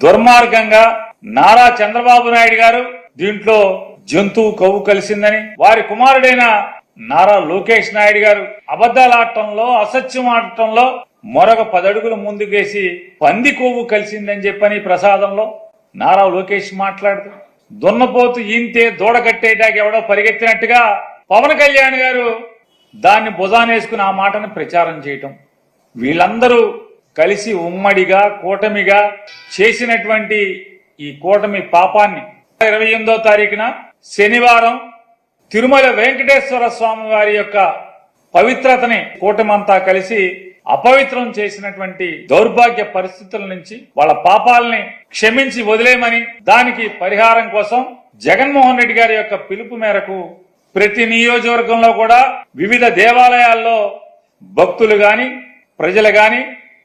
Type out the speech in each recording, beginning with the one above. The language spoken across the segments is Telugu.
దుర్మార్గంగా నారా చంద్రబాబు నాయుడు గారు దీంట్లో జంతువు కొవ్వు కలిసిందని వారి కుమారుడైన నారా లోకేష్ నాయుడు గారు అబద్దాలాడటంలో అసత్యం ఆడటంలో మరొక పదడుగులు ముందుకేసి పంది కొవ్వు కలిసిందని చెప్పని ప్రసాదంలో నారా లోకేష్ మాట్లాడుతూ దున్నపోతు ఈంతే దూడ కట్టేటాకి ఎవడో పరిగెత్తినట్టుగా పవన్ కళ్యాణ్ గారు దాన్ని భుజానేసుకుని ఆ మాటను ప్రచారం చేయటం. వీళ్ళందరూ కలిసి ఉమ్మడిగా కూటమిగా చేసినటువంటి ఈ కూటమి పాపాన్ని. ఇరవై ఎనిమిదో తారీఖున శనివారం తిరుమల వెంకటేశ్వర స్వామి వారి యొక్క పవిత్రతని కూటమంతా కలిసి అపవిత్రం చేసినటువంటి దౌర్భాగ్య పరిస్థితుల నుంచి వాళ్ళ పాపాలని క్షమించి వదిలేయమని దానికి పరిహారం కోసం జగన్మోహన్ రెడ్డి గారి యొక్క పిలుపు మేరకు ప్రతి నియోజకవర్గంలో కూడా వివిధ దేవాలయాల్లో భక్తులు గాని ప్రజలు గాని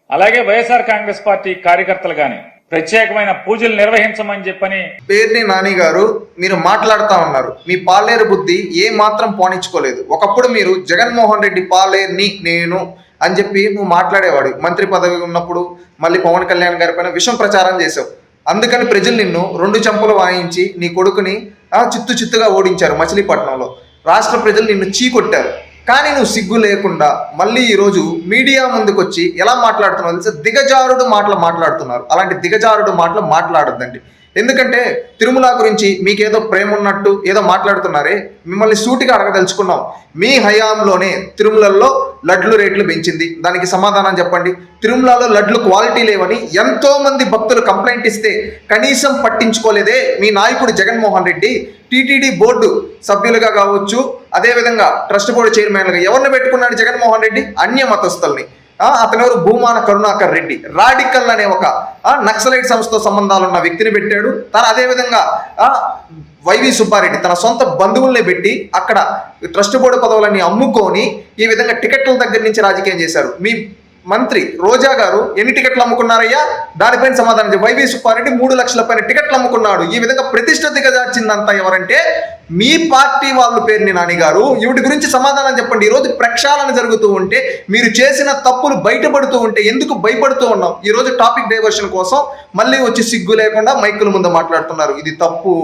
అలాగే వైఎస్ఆర్ కాంగ్రెస్ పార్టీ కార్యకర్తలు గాని ప్రత్యేకమైన పూజలు నిర్వహించమని చెప్పని పేర్ని నాని గారు మీరు మాట్లాడుతా ఉన్నారు. మీ పాలేరు బుద్ధి ఏ మాత్రం పోనించుకోలేదు ఒకప్పుడు మీరు జగన్మోహన్ రెడ్డి పాలేర్ని నేను అని చెప్పి నువ్వు మాట్లాడేవాడు. మంత్రి పదవి ఉన్నప్పుడు మళ్ళీ పవన్ కళ్యాణ్ గారి పైన విషం ప్రచారం చేసావు అందుకని ప్రజలు నిన్ను రెండు చెంపలు వాయించి నీ కొడుకుని చిత్తు చిత్తుగా ఓడించారు మచిలీపట్నంలో. రాష్ట్ర ప్రజలు నిన్ను చీకొట్టారు. కానీ నువ్వు సిగ్గు లేకుండా మళ్ళీ ఈరోజు మీడియా ముందుకు వచ్చి ఎలా మాట్లాడుతున్నావు తెలుసా దిగజారుడు మాటలు మాట్లాడుతున్నారు. అలాంటి దిగజారుడు మాటలు మాట్లాడద్దండి. ఎందుకంటే తిరుమల గురించి మీకేదో ప్రేమ ఉన్నట్టు ఏదో మాట్లాడుతున్నారే మిమ్మల్ని సూటిగా అడగదలుచుకున్నాం. మీ హయాంలోనే తిరుమలలో లడ్లు రేట్లు పెంచింది. దానికి సమాధానం చెప్పండి. తిరుమలలో లడ్లు క్వాలిటీ లేవని ఎంతో మంది భక్తులు కంప్లైంట్ ఇస్తే కనీసం పట్టించుకోలేదే మీ నాయకుడు జగన్మోహన్ రెడ్డి. టీటీడీ బోర్డు సభ్యులుగా కావచ్చు అదేవిధంగా ట్రస్ట్ బోర్డు చైర్మన్లుగా ఎవరిని పెట్టుకున్నాడు జగన్మోహన్ రెడ్డి? అన్య మతస్థుల్ని. ఆ, ఎవరు భూమాన కరుణాకర్ రెడ్డి. రాడికల్ అనే ఒక నక్సలైట్ సంస్థతో సంబంధాలు ఉన్న వ్యక్తిని పెట్టాడు. తన అదేవిధంగా వైవి సుబ్బారెడ్డి తన సొంత బంధువుల్ని పెట్టి అక్కడ ట్రస్ట్ బోర్డు పదవులన్నీ అమ్ముకొని ఈ విధంగా టికెట్ల దగ్గర నుంచి రాజకీయం చేశారు. మీ మంత్రి రోజా గారు ఎన్ని టికెట్లు అమ్ముకున్నారయ్యా? దానిపైన సమాధానం వైవి సుబ్బారెడ్డి మూడు లక్షల పైన టికెట్లు అమ్ముకున్నాడు. ఈ విధంగా ప్రతిష్ట దిగజార్చిందంతా ఎవరంటే మీ పార్టీ వాళ్ళ పేరుని నాని గారు వీటి గురించి సమాధానం చెప్పండి. ఈరోజు ప్రక్షాళన జరుగుతూ ఉంటే మీరు చేసిన తప్పులు బయటపడుతూ ఉంటే ఎందుకు భయపడుతూ ఉన్నాం? ఈరోజు టాపిక్ డైవర్షన్ కోసం మళ్ళీ వచ్చి సిగ్గు లేకుండా మైకుల ముందు మాట్లాడుతున్నారు. ఇది తప్పు.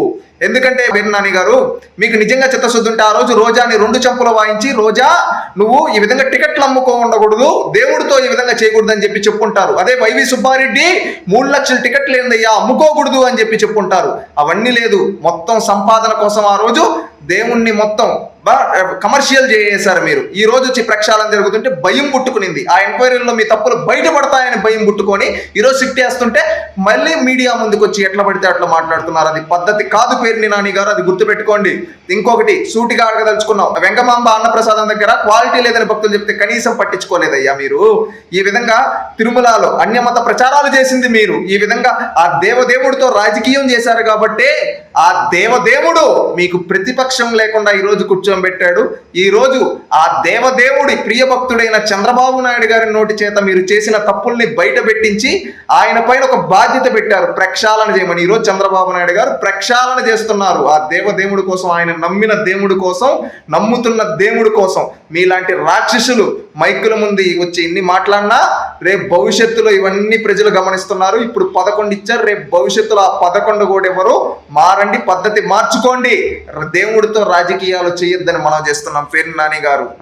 ఎందుకంటే పేరు నాని గారు మీకు నిజంగా చిత్తశుద్ధి ఉంటే ఆ రోజు రోజాని రెండు చెంపలు వాయించి రోజా నువ్వు ఈ విధంగా టికెట్లు అమ్ముకో ఉండకూడదు దేవుడితో ఈ విధంగా చేయకూడదు అని చెప్పి చెప్పుకుంటారు అదే వైవి సుబ్బారెడ్డి మూడు లక్షల టికెట్లు ఏందయ్యా అమ్ముకోకూడదు అని చెప్పి చెప్పుకుంటారు అవన్నీ లేదు మొత్తం సంపాదన కోసం ఆ రోజు దేవుణ్ణి మొత్తం కమర్షియల్ చేసేసారు మీరు. ఈ రోజు వచ్చి ప్రక్షాళన జరుగుతుంటే భయం పుట్టుకునింది. ఆ ఎంక్వైరీలో మీ తప్పులు బయటపడతాయని భయం పుట్టుకొని ఈరోజు షిఫ్ట్ చేస్తుంటే మళ్ళీ మీడియా ముందుకు వచ్చి ఎట్లా పడితే అట్లా మాట్లాడుతున్నారు. అది పద్ధతి కాదు పేరుని నాని గారు అది గుర్తుపెట్టుకోండి. ఇంకొకటి సూటిగా అడగదలుచుకున్నాం. వెంకమాంబ అన్నప్రసాదం దగ్గర క్వాలిటీ లేదని భక్తులు చెప్తే కనీసం పట్టించుకోలేదయ్యా మీరు. ఈ విధంగా తిరుమలలో అన్యమత ప్రచారాలు చేసింది మీరు. ఈ విధంగా ఆ దేవదేవుడితో రాజకీయం చేశారు కాబట్టే ఆ దేవదేవుడు మీకు ప్రతిపక్షం లేకుండా ఈరోజు కూర్చోబెట్టాడు. ఈరోజు ఆ దేవదేవుడి ప్రియ భక్తుడైన చంద్రబాబు నాయుడు గారి నోటి చేత మీరు చేసిన తప్పుల్ని బయట పెట్టించి ఆయన పైన ఒక బాధ్యత పెట్టారు. ప్రక్షాళన చేయమని. ఈరోజు చంద్రబాబు నాయుడు గారు ప్రక్షాళన చేస్తున్నారు. ఆ దేవదేవుడి కోసం ఆయన నమ్మిన దేవుడి కోసం నమ్ముతున్న దేవుడి కోసం మీలాంటి రాక్షసులు మైకుల ముందు వచ్చి ఇన్ని మాట్లాడినా రేపు భవిష్యత్తులో ఇవన్నీ ప్రజలు గమనిస్తున్నారు. ఇప్పుడు పదకొండు ఇచ్చారు. రేపు భవిష్యత్తులో ఆ పదకొండు కూడా ఎవరు? మారండి పద్ధతి మార్చుకోండి. దేవుడితో రాజకీయాలు చేయొద్దని మనం చేస్తున్నాం. పేరు నాని గారు.